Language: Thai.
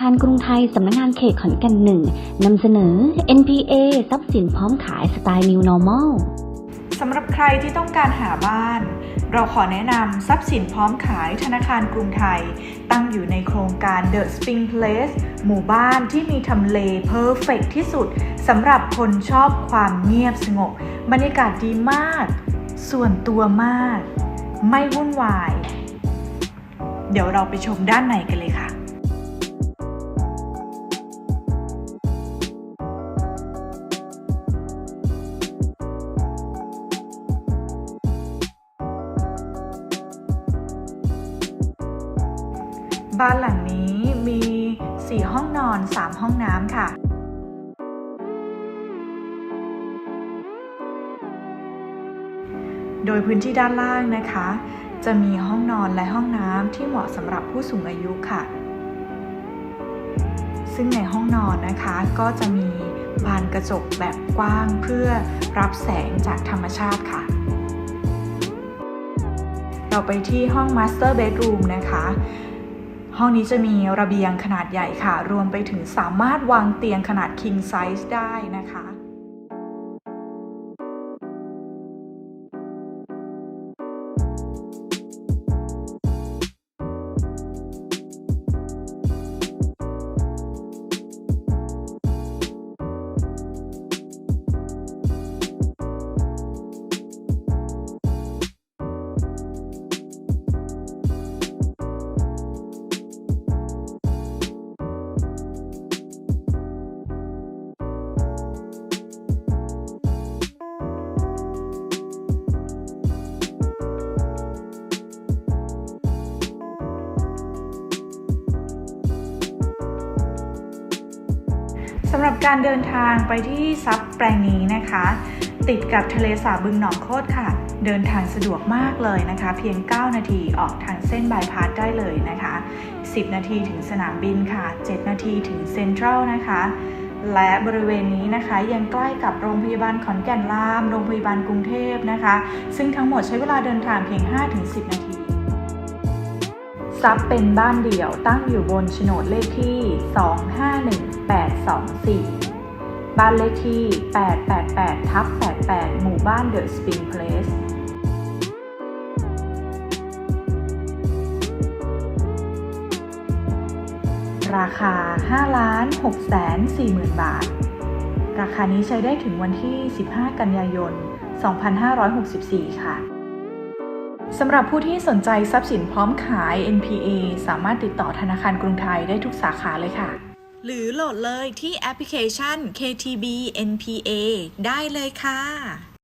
คารกรุงไทยสำนักงานเขตขอนแก่นหนึ่งนำเสนอ NPA ทรัพย์สินพร้อมขายสไตล์ New Normal สำหรับใครที่ต้องการหาบ้าน เราขอแนะนำทรัพย์สินพร้อมขายธนาคารกรุงไทย ตั้งอยู่ในโครงการ The Spring Place หมู่บ้านที่มีทำเลเพอร์เฟกที่สุดสำหรับคนชอบความเงียบสงบ บรรยากาศดีมาก ส่วนตัวมาก ไม่วุ่นวาย เดี๋ยวเราไปชมด้านในกันเลยค่ะ บ้านหลังนี้มี 4 ห้องนอน 3 ห้องน้ำค่ะโดยพื้นที่ด้านล่างนะคะ จะมีห้องนอนและห้องน้ำที่เหมาะสำหรับผู้สูงอายุค่ะ ซึ่งในห้องนอนนะคะก็จะมีบานกระจกแบบกว้างเพื่อรับแสงจากธรรมชาติค่ะ เราไปที่ห้อง Master Bedroom นะคะ ห้องนี้จะมีระเบียงขนาดใหญ่ค่ะ รวมไปถึงสามารถวางเตียงขนาด king size ได้นะคะ สำหรับการเดินทางไปที่ซับแปลงนี้นะคะ ติดกับทะเลสาบบึงหนองโคตค่ะ เดินทางสะดวกมากเลยนะคะ เพียง 9 นาทีออกทางเส้นบายพาสได้เลยนะคะ 10 นาทีถึงสนามบินค่ะ 7 นาทีถึงเซ็นทรัลนะคะและบริเวณนี้นะคะยังใกล้กับโรงพยาบาลขอนแก่นราม โรงพยาบาลกรุงเทพนะคะ ซึ่งทั้งหมดใช้เวลาเดินทางเพียง 5-10 นาทีซับเป็นบ้านเดี่ยวตั้งอยู่บนโฉนดเลขที่ 2 5 บ้านเลขที่ 888 ทับ 88 หมู่บ้านเดอะสปริงเพลสราคา 5 ล้าน6แสน4หมื่นบาท ราคานี้ใช้ได้ถึงวันที่ 15 กันยายน 2564 ค่ะ สำหรับผู้ที่สนใจทรัพย์สินพร้อมขาย NPA สามารถติดต่อธนาคารกรุงไทยได้ทุกสาขาเลยค่ะ หรือโหลดเลยที่แอปพลิเคชัน KTB NPA ได้เลยค่ะ